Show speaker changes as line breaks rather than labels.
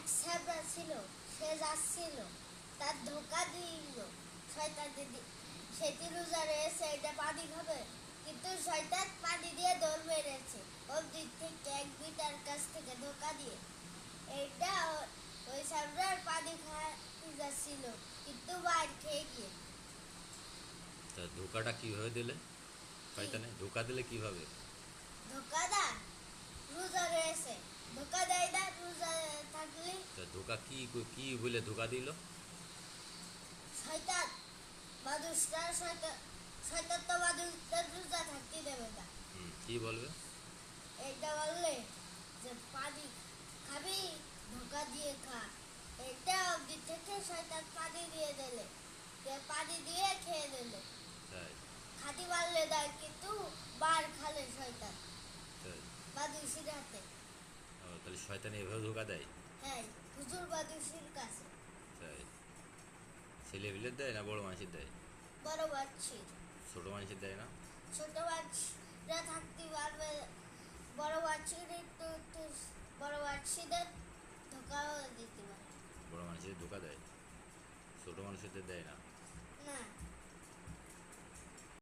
এক স্যাবরা ছিল সে যাচ্ছিল তার ধোকা দিল। শয়তান দিদি সেটি রোজা রয়েছে এটা পানি খাবে কিন্তু শয়তান পানি দিয়ে দৌড় মেরেছে। ওর দিক থেকে এক বিটার কাছ থেকে ধোকা দিয়ে। এটা ওই স্যাবরার পানি খাওয়াতে যাচ্ছিল কিন্তু বাইর খেয়ে গিয়ে।
তা ধোকাটা কীভাবে দিলে? শয়তানে ধোকা দিলে কীভাবে?
ধোকা দেয় রোজা রয়েছে ধোকা দেয় না রোজা থাকলে
তা ধোকা কি কি বলে ধোকা দিল?
শয়তান মানুষরা শয়তান শয়তান তো মানুষদের রোজা থাকতে দেবে না।
কি বলবে?
এটা বললে যে পানি খাবি ধোকা দিয়ে খা। এটা অবধি থেকে শয়তান পানি দিয়ে দিলে। যে পানি দিয়ে খেয়ে দিলে খাতি মারলে দেয় কিন্তু বার খালে শয়তান।
তাই।
বাদুসির হাতে।
তাহলে শয়তানে এভাবে ধোকা দেয়?
হ্যাঁ। হুজুর বাদুশির কাছে।
তাই? ছেলে বিলের দেয় না বড় মানুষের দেয়?
বড় বাচ্চির
ছোট মানুষের দেয় না?
ছোট বাচ্চিরা থাকতে পারবে। বড় বাচ্চির একটু একটু বড় বাচ্চিদের ধোকাও দিতে পারে।
বড় মানুষের ধোকা দেয়? ছোট মানুষের দেয় না?